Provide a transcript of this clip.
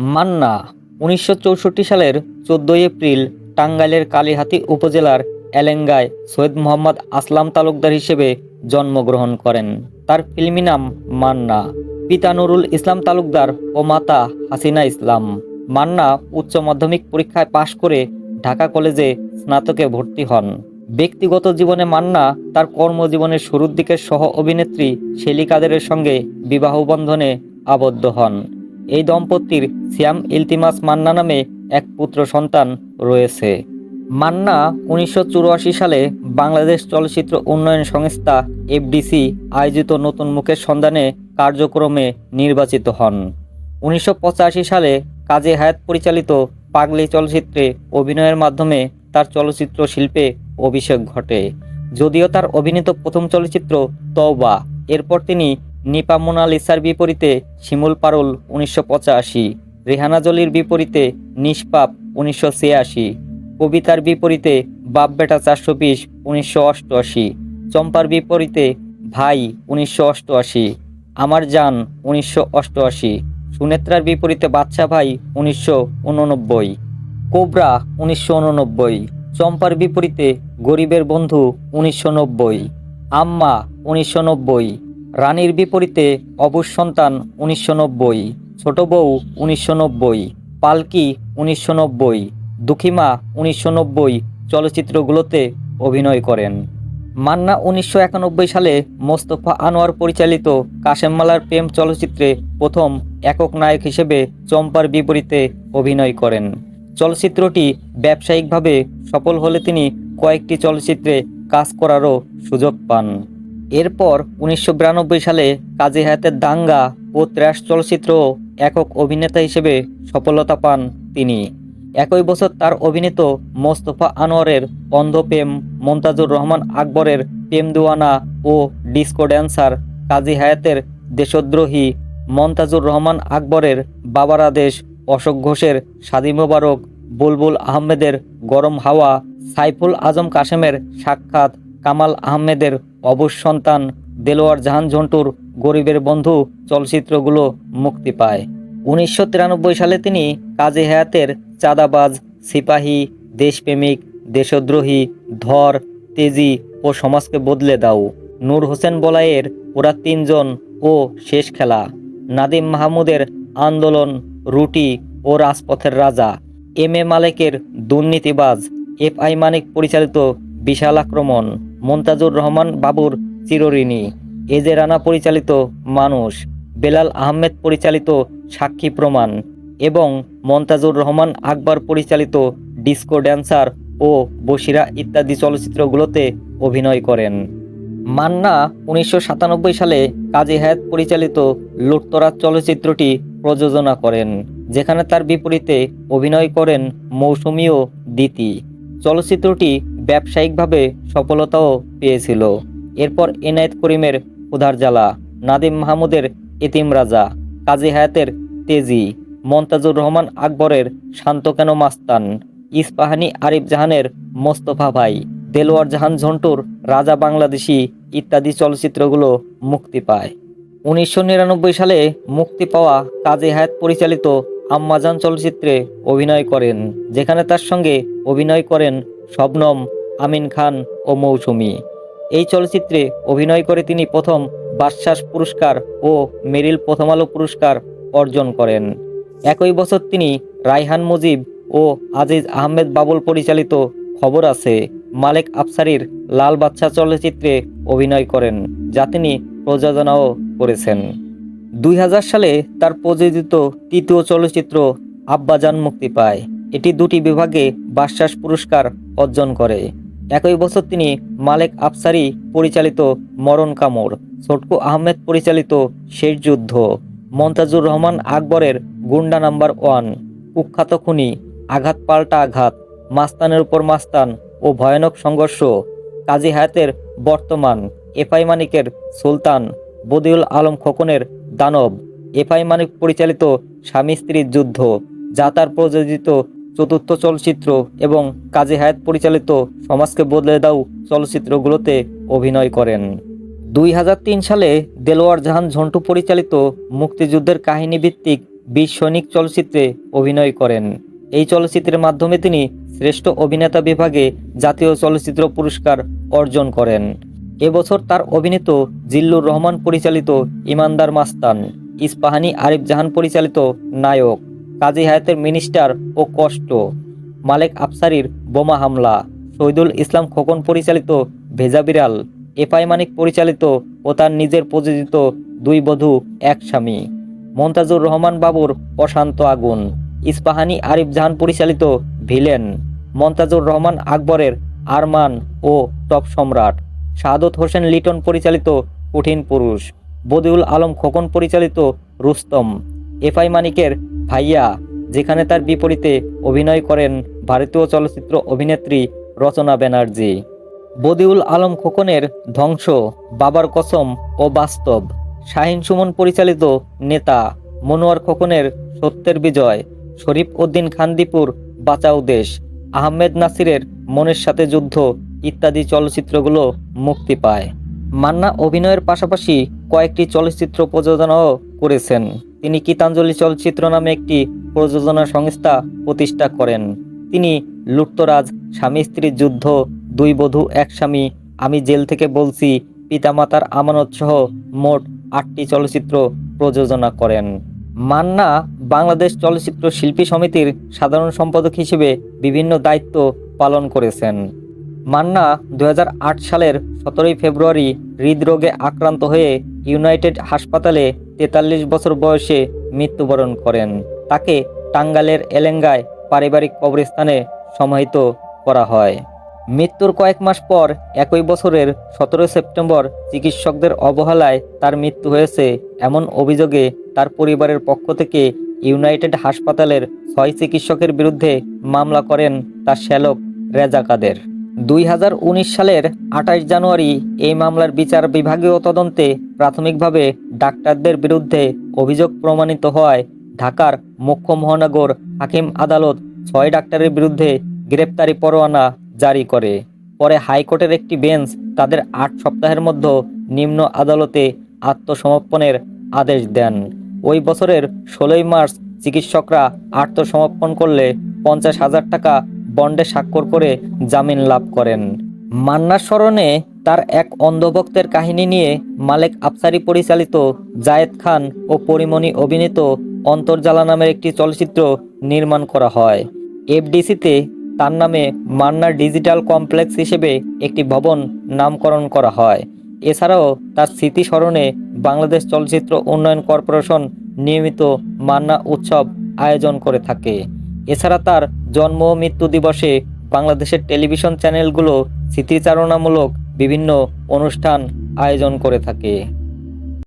মান্না উনিশশো চৌষট্টি সালের চোদ্দোই এপ্রিল টাঙ্গাইলের কালীহাতি উপজেলার এলেঙ্গায় সৈয়দ মোহাম্মদ আসলাম তালুকদার হিসেবে জন্মগ্রহণ করেন। তার ফিল্মি নাম মান্না। পিতা নুরুল ইসলাম তালুকদার ও মাতা হাসিনা ইসলাম। মান্না উচ্চ মাধ্যমিক পরীক্ষায় পাশ করে ঢাকা কলেজে স্নাতকে ভর্তি হন। ব্যক্তিগত জীবনে মান্না তার কর্মজীবনের শুরুর দিকের সহ অভিনেত্রী শেলি কাদেরের সঙ্গে বিবাহ বন্ধনে আবদ্ধ হন। এই দম্পতির সিয়াম ইলতিমাস মান্না নামে এক পুত্র সন্তান রয়েছে। মান্না উনিশশো চুরাশি সালে বাংলাদেশ চলচ্চিত্র উন্নয়ন সংস্থা এফডিসি আয়োজিত নতুন মুখের সন্ধানে কার্যক্রমে নির্বাচিত হন। উনিশশো পঁচাশি সালে কাজী হায়াত পরিচালিত পাগলি চলচ্চিত্রে অভিনয়ের মাধ্যমে তার চলচ্চিত্র শিল্পে অভিষেক ঘটে। যদিও তার অভিনীত প্রথম চলচ্চিত্র তওবা, এরপর তিনি নিপা মোনালিসার বিপরীতে শিমুল পারুল উনিশশো পঁচাশি, রেহানা জলির বিপরীতে নিষ্পাপ উনিশশো ছিয়াশি, কবিতার বিপরীতে বাপ বেটা চারশো বিশ উনিশশো অষ্টআশি, চম্পার বিপরীতে ভাই উনিশশো অষ্টআশি, আমার জান উনিশশো অষ্টআশি, সুনেত্রার বিপরীতে বাচ্চা ভাই উনিশশো উননব্বই, কোবরা উনিশশো উননব্বই, চম্পার বিপরীতে গরিবের বন্ধু উনিশশো নব্বই, আম্মা উনিশশো নব্বই রানীর বিপরীতে অবুজ সন্তান উনিশশো নব্বই, ছোট বউ উনিশশো নব্বই, পালকি উনিশশো নব্বই, দুঃখিমা উনিশশো নব্বই চলচ্চিত্রগুলোতে অভিনয় করেন। মান্না উনিশশো একানব্বই সালে মোস্তফা আনোয়ার পরিচালিত কাশেমমালার প্রেম চলচ্চিত্রে প্রথম একক নায়ক হিসেবে চম্পার বিপরীতে অভিনয় করেন। চলচ্চিত্রটি ব্যবসায়িকভাবে সফল হলে তিনি কয়েকটি চলচ্চিত্রে কাজ করারও সুযোগ পান। এরপর উনিশশো বিরানব্বই সালে কাজী হায়াতের দাঙ্গা ও ত্র্যাশ চলচ্চিত্র একক অভিনেতা হিসেবে সফলতা পান তিনি। একই বছর তার অভিনীত মোস্তফা আনোয়ারের অন্ধপ্রেম, মন্তাজুর রহমান আকবরের প্রেম দুয়ানা ও ডিস্কো ড্যান্সার কাজী হায়াতের দেশদ্রোহী, মন্তাজুর রহমান আকবরের বাবার আদেশ, অশোক ঘোষের শাদি মোবারক, বুলবুল আহমেদের গরম হাওয়া, সাইফুল আজম কাশেমের সাক্ষাৎ, কামাল আহমেদের অবুজ সন্তান দেলোয়ার জাহান ঝন্টুর গরিবের বন্ধু চলচ্চিত্রগুলো মুক্তি পায়। উনিশশো তিরানব্বই সালে তিনি কাজী হায়াতের চাঁদাবাজ, সিপাহী, দেশপ্রেমিক, দেশদ্রোহী, ধর, তেজি ও সমাজকে বদলে দাও। নূর হোসেন বলাইয়ের ওরা তিনজন ও শেষ খেলা। নাদিম মাহমুদের আন্দোলন রুটি ও রাজপথের রাজা। এম এ মালেকের দুর্নীতিবাজ এফ আই মানিক পরিচালিত বিশাল আক্রমণ। মন্তাজুর রহমান বাবুর চিরঋণী। এজে রানা পরিচালিত মানুষ, বেলাল আহমেদ পরিচালিত সাক্ষী প্রমাণ এবং মন্তাজুর রহমান আকবর পরিচালিত ডিস্কো ড্যান্সার ও বসিরা ইত্যাদি চলচ্চিত্রগুলোতে অভিনয় করেন। মান্না উনিশশো সাতানব্বই সালে কাজী হায়াত পরিচালিত লুটতরাজ চলচ্চিত্রটি প্রযোজনা করেন, যেখানে তার বিপরীতে অভিনয় করেন মৌসুমী ও দিতি। চলচ্চিত্রটি ব্যবসায়িকভাবে সফলতাও পেয়েছিল। এরপর এনায়েত করিমের উধার জ্বালা, নাদিম মাহমুদের এতিম রাজা, কাজী হায়াতের তেজি, মন্তাজুর রহমান আকবরের শান্ত কেন মাস্তান, ইস্পাহানি আরিফ জাহানের মোস্তফা ভাই, দেলোয়ার জাহান ঝন্টুর রাজা বাংলাদেশি ইত্যাদি চলচ্চিত্রগুলো মুক্তি পায়। উনিশশো নিরানব্বই সালে মুক্তি পাওয়া কাজী হায়াত পরিচালিত আম্মাজান চলচ্চিত্রে অভিনয় করেন, যেখানে তার সঙ্গে অভিনয় করেন শবনম, আমিন খান ও মৌসুমী। এই চলচ্চিত্রে অভিনয় করে তিনি প্রথম বাদশাস পুরস্কার ও মেরিল প্রথম আলো পুরস্কার অর্জন করেন। একই বছর তিনি রায়হান মুজিব ও আজিজ আহমেদ বাবুল পরিচালিত খবর আছে, মালেক আফসারির লাল বাচ্চা চলচ্চিত্রে অভিনয় করেন, যা তিনি প্রযোজনাও করেছেন। দুই হাজার সালে তার প্রযোজিত তৃতীয় চলচ্চিত্র আব্বাজান মুক্তি পায়। এটি দুটি বিভাগে বাশ্বাস পুরস্কার অর্জন করে। একই বছর তিনি মালেক আফসারি পরিচালিত মরণ কামড় ছোটকু আহমেদ পরিচালিত শেষ যুদ্ধ, মন্তাজুর রহমান আকবরের গুন্ডা নাম্বার ওয়ান, কুখ্যাত খুনি আঘাত পাল্টা আঘাত, মাস্তানের উপর মাস্তান ও ভয়ানক সংঘর্ষ, কাজী হায়াতের বর্তমান এফআই মানিকের সুলতান বদিউল আলম খোকনের দানব, এফআই মানিক পরিচালিত স্বামী স্ত্রীর যুদ্ধ, যা তার প্রযোজিত চতুর্থ চলচ্চিত্র এবং কাজী হায়াত পরিচালিত সমাজকে বদলে দাও চলচ্চিত্রগুলোতে অভিনয় করেন। দুই হাজার তিন সালে দেলোয়ার জাহান ঝন্টু পরিচালিত মুক্তিযুদ্ধের কাহিনী ভিত্তিক বীর সৈনিক চলচ্চিত্রে অভিনয় করেন। এই চলচ্চিত্রের মাধ্যমে তিনি শ্রেষ্ঠ অভিনেতা বিভাগে জাতীয় চলচ্চিত্র পুরস্কার অর্জন করেন। এবছর তার অভিনীত জিল্লুর রহমান পরিচালিত ইমানদার মাস্তান, ইস্পাহানি আরিফ জাহান পরিচালিত নায়ক। কাজী হায়াতের মিনিস্টার ও কষ্ট। মালেক আফসারির বোমা হামলা, শহীদুল ইসলাম খোকন পরিচালিত ভেজা বিড়াল, এফআই মানিক পরিচালিত ও তার নিজের প্রযোজিত দুই বধূ, এক স্বামী। মন্তাজুর রহমান বাবুর অশান্ত আগুন, ইস্পাহানি আরিফ জাহান পরিচালিত ভিলেন, মন্তাজুর রহমান আকবরের আরমান ও টপ সম্রাট শাহাদত হোসেন লিটন পরিচালিত কঠিন পুরুষ, বদিউল আলম খোকন পরিচালিত রুস্তম। এফআই মানিকের ভাইয়া, যেখানে তার বিপরীতে অভিনয় করেন ভারতীয় চলচ্চিত্র অভিনেত্রী রচনা ব্যানার্জি। বদিউল আলম খোকনের ধ্বংস, বাবার কসম ও বাস্তব। শাহিন সুমন পরিচালিত নেতা, মনোয়ার খোকনের সত্যের বিজয়, শরীফ উদ্দিন খানদীপুর বাঁচাও দেশ, আহমেদ নাসিরের মনের সাথে যুদ্ধ ইত্যাদি চলচ্চিত্রগুলো মুক্তি পায়। মান্না অভিনয়ের পাশাপাশি কয়েকটি চলচ্চিত্র প্রযোজনাও করেছেন। তিনি গীতাঞ্জলি চলচ্চিত্র নামে একটি প্রযোজনা সংস্থা প্রতিষ্ঠা করেন। তিনি লুট্তরাজ, স্বামী স্ত্রীর যুদ্ধ, দুই বধূ, এক স্বামী, আমি জেল থেকে বলছি, পিতামাতার আমানত সহ মোট আটটি চলচ্চিত্র প্রযোজনা করেন। মান্না বাংলাদেশ চলচ্চিত্র শিল্পী সমিতির সাধারণ সম্পাদক হিসেবে বিভিন্ন দায়িত্ব পালন করেছেন। মান্না দু হাজার আট সালের সতেরোই ফেব্রুয়ারি হৃদরোগে আক্রান্ত হয়ে ইউনাইটেড হাসপাতালে তেতাল্লিশ বছর বয়সে মৃত্যুবরণ করেন। তাকে টাঙ্গালের এলেঙ্গায় পারিবারিক কবরস্থানে সমাহিত করা হয়। মৃত্যুর কয়েক মাস পর একই বছরের সতেরো সেপ্টেম্বর চিকিৎসকদের অবহেলায় তার মৃত্যু হয়েছে এমন অভিযোগে তার পরিবারের পক্ষ থেকে ইউনাইটেড হাসপাতালের ছয় চিকিৎসকের বিরুদ্ধে মামলা করেন তার শ্যালক রেজা কাদের। দুই হাজার উনিশ সালের আঠাশ জানুয়ারি এই মামলার বিচার বিভাগীয় তদন্তে প্রাথমিকভাবে ডাক্তারদের বিরুদ্ধে অভিযোগ প্রমাণিত হওয়ায় ঢাকার মুখ্য মহানগর হাকিম আদালত ছয় ডাক্তারের বিরুদ্ধে গ্রেপ্তারি পরোয়ানা জারি করে। পরে হাইকোর্টের একটি বেঞ্চ তাদের আট সপ্তাহের মধ্যে নিম্ন আদালতে আত্মসমর্পণের আদেশ দেন। ওই বছরের ষোলোই মার্চ চিকিৎসকরা আত্মসমর্পণ করলে পঞ্চাশ হাজার টাকা বন্ডে স্বাক্ষর করে জামিন লাভ করেন। মান্নার স্মরণে তার এক অন্ধভক্তের কাহিনী নিয়ে মালেক আফসারি পরিচালিত জায়েদ খান ও পরিমণি অভিনীত অন্তর্জালা নামের একটি চলচ্চিত্র নির্মাণ করা হয়। এফডিসিতে তার নামে মান্না ডিজিটাল কমপ্লেক্স হিসেবে একটি ভবন নামকরণ করা হয়। এছাড়াও তার স্মৃতি স্মরণে বাংলাদেশ চলচ্চিত্র উন্নয়ন কর্পোরেশন নিয়মিত মান্না উৎসব আয়োজন করে থাকে। এছাড়া তার জন্ম মৃত্যু দিবসে বাংলাদেশের টেলিভিশন চ্যানেলগুলো স্মৃতিচারণামূলক বিভিন্ন অনুষ্ঠান আয়োজন করে থাকে।